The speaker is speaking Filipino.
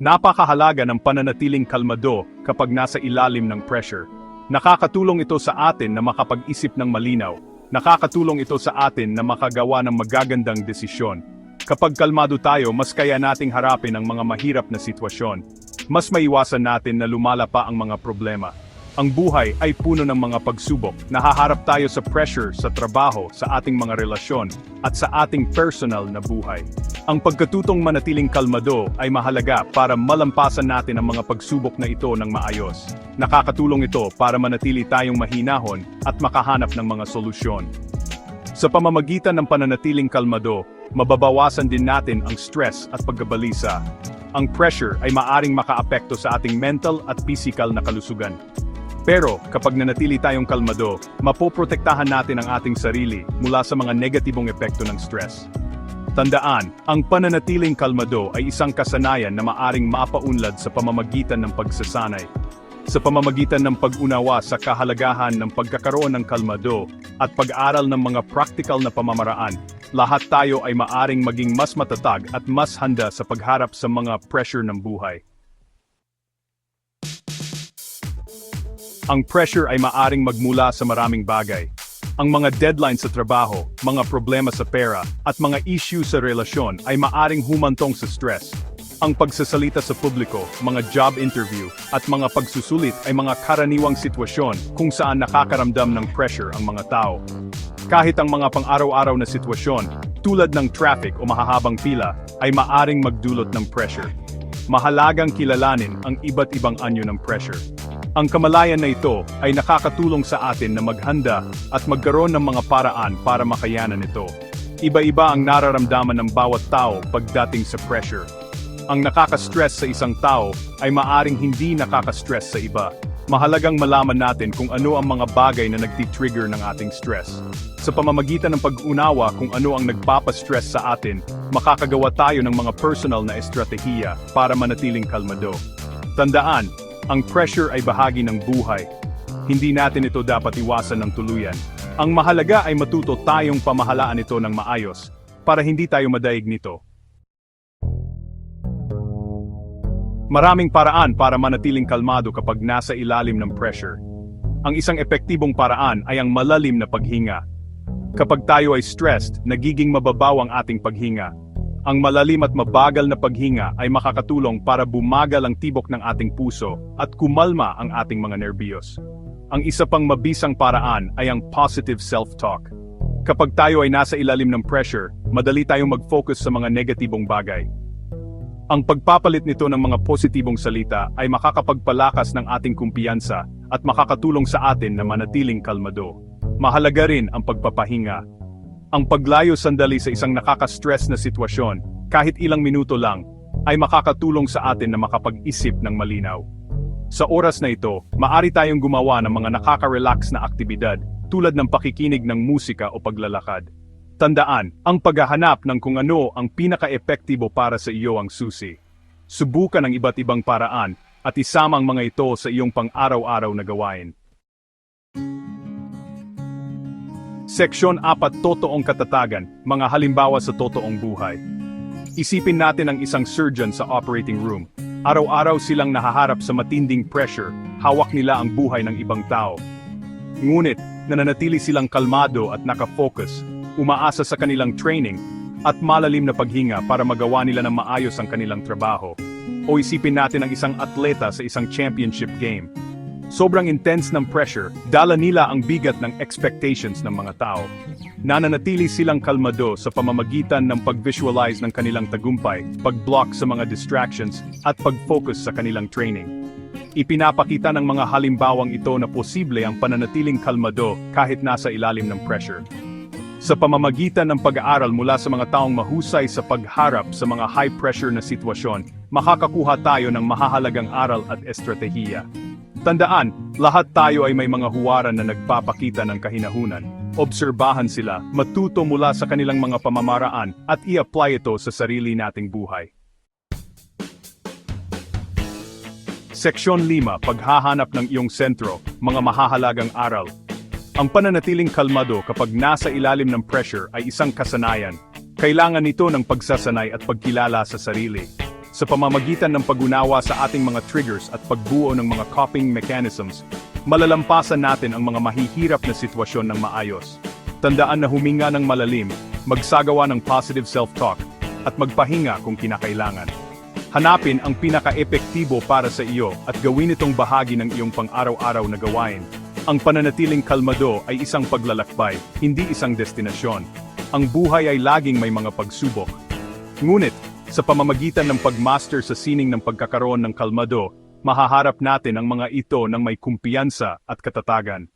Napakahalaga ng pananatiling kalmado kapag nasa ilalim ng pressure. Nakakatulong ito sa atin na makapag-isip ng malinaw. Nakakatulong ito sa atin na makagawa ng magagandang desisyon. Kapag kalmado tayo, mas kaya nating harapin ang mga mahirap na sitwasyon. Mas maiwasan natin na lumala pa ang mga problema. Ang buhay ay puno ng mga pagsubok. Nahaharap tayo sa pressure sa trabaho, sa ating mga relasyon, at sa ating personal na buhay. Ang pagkatutong manatiling kalmado ay mahalaga para malampasan natin ang mga pagsubok na ito ng maayos. Nakakatulong ito para manatili tayong mahinahon at makahanap ng mga solusyon. Sa pamamagitan ng pananatiling kalmado, mababawasan din natin ang stress at pagkabalisa. Ang pressure ay maaring makaapekto sa ating mental at physical na kalusugan. Pero kapag nanatili tayong kalmado, mapoprotektahan natin ang ating sarili mula sa mga negatibong epekto ng stress. Tandaan, ang pananatiling kalmado ay isang kasanayan na maaring mapaunlad sa pamamagitan ng pagsasanay. Sa pamamagitan ng pag-unawa sa kahalagahan ng pagkakaroon ng kalmado at pag-aral ng mga practical na pamamaraan, lahat tayo ay maaring maging mas matatag at mas handa sa pagharap sa mga pressure ng buhay. Ang pressure ay maaring magmula sa maraming bagay. Ang mga deadline sa trabaho, mga problema sa pera, at mga issue sa relasyon ay maaring humantong sa stress. Ang pagsasalita sa publiko, mga job interview, at mga pagsusulit ay mga karaniwang sitwasyon kung saan nakakaramdam ng pressure ang mga tao. Kahit ang mga pang-araw-araw na sitwasyon, tulad ng traffic o mahahabang pila, ay maaring magdulot ng pressure. Mahalagang kilalanin ang iba't ibang anyo ng pressure. Ang kamalayan na ito ay nakakatulong sa atin na maghanda at magkaroon ng mga paraan para makayanan ito. Iba-iba ang nararamdaman ng bawat tao pagdating sa pressure. Ang nakaka-stress sa isang tao ay maaring hindi nakaka-stress sa iba. Mahalagang malaman natin kung ano ang mga bagay na nagti-trigger ng ating stress. Sa pamamagitan ng pag-unawa kung ano ang nagpapastress sa atin, makakagawa tayo ng mga personal na estratehiya para manatiling kalmado. Tandaan, ang pressure ay bahagi ng buhay. Hindi natin ito dapat iwasan ng tuluyan. Ang mahalaga ay matuto tayong pamahalaan ito ng maayos, para hindi tayo madaig nito. Maraming paraan para manatiling kalmado kapag nasa ilalim ng pressure. Ang isang epektibong paraan ay ang malalim na paghinga. Kapag tayo ay stressed, nagiging mababaw ang ating paghinga. Ang malalim at mabagal na paghinga ay makakatulong para bumagal ang tibok ng ating puso at kumalma ang ating mga nerbiyos. Ang isa pang mabisang paraan ay ang positive self-talk. Kapag tayo ay nasa ilalim ng pressure, madali tayong mag-focus sa mga negatibong bagay. Ang pagpapalit nito ng mga positibong salita ay makakapagpalakas ng ating kumpiyansa at makakatulong sa atin na manatiling kalmado. Mahalaga rin ang pagpapahinga. Ang paglayo sandali sa isang nakaka-stress na sitwasyon, kahit ilang minuto lang, ay makakatulong sa atin na makapag-isip ng malinaw. Sa oras na ito, maari tayong gumawa ng mga nakaka-relax na aktibidad tulad ng pakikinig ng musika o paglalakad. Tandaan, ang paghahanap ng kung ano ang pinaka-epektibo para sa iyo ang susi. Subukan ang iba't ibang paraan at isama ang mga ito sa iyong pang-araw-araw na gawain. Seksyon 4 Totoong Katatagan, mga halimbawa sa totoong buhay. Isipin natin ang isang surgeon sa operating room. Araw-araw silang nahaharap sa matinding pressure, hawak nila ang buhay ng ibang tao. Ngunit, nananatili silang kalmado at nakafocus, umaasa sa kanilang training, at malalim na paghinga para magawa nila ng maayos ang kanilang trabaho. O isipin natin ang isang atleta sa isang championship game. Sobrang intense ng pressure, dala nila ang bigat ng expectations ng mga tao. Nananatili silang kalmado sa pamamagitan ng pag-visualize ng kanilang tagumpay, pag-block sa mga distractions, at pag-focus sa kanilang training. Ipinapakita ng mga halimbawang ito na posible ang pananatiling kalmado kahit nasa ilalim ng pressure. Sa pamamagitan ng pag-aaral mula sa mga taong mahusay sa pagharap sa mga high-pressure na sitwasyon, makakakuha tayo ng mahahalagang aral at estratehiya. Tandaan, lahat tayo ay may mga huwaran na nagpapakita ng kahinahunan. Obserbahan sila, matuto mula sa kanilang mga pamamaraan at i-apply ito sa sarili nating buhay. Seksyon 5, Paghahanap ng iyong sentro, mga mahahalagang aral. Ang pananatiling kalmado kapag nasa ilalim ng pressure ay isang kasanayan. Kailangan nito ng pagsasanay at pagkilala sa sarili. Sa pamamagitan ng pag-unawa sa ating mga triggers at pagbuo ng mga coping mechanisms, malalampasan natin ang mga mahihirap na sitwasyon ng maayos. Tandaan na huminga ng malalim, magsagawa ng positive self-talk, at magpahinga kung kinakailangan. Hanapin ang pinaka-epektibo para sa iyo at gawin itong bahagi ng iyong pang-araw-araw na gawain. Ang pananatiling kalmado ay isang paglalakbay, hindi isang destinasyon. Ang buhay ay laging may mga pagsubok. Ngunit, sa pamamagitan ng pagmaster sa sining ng pagkakaroon ng kalmado, mahaharap natin ang mga ito ng may kumpiyansa at katatagan.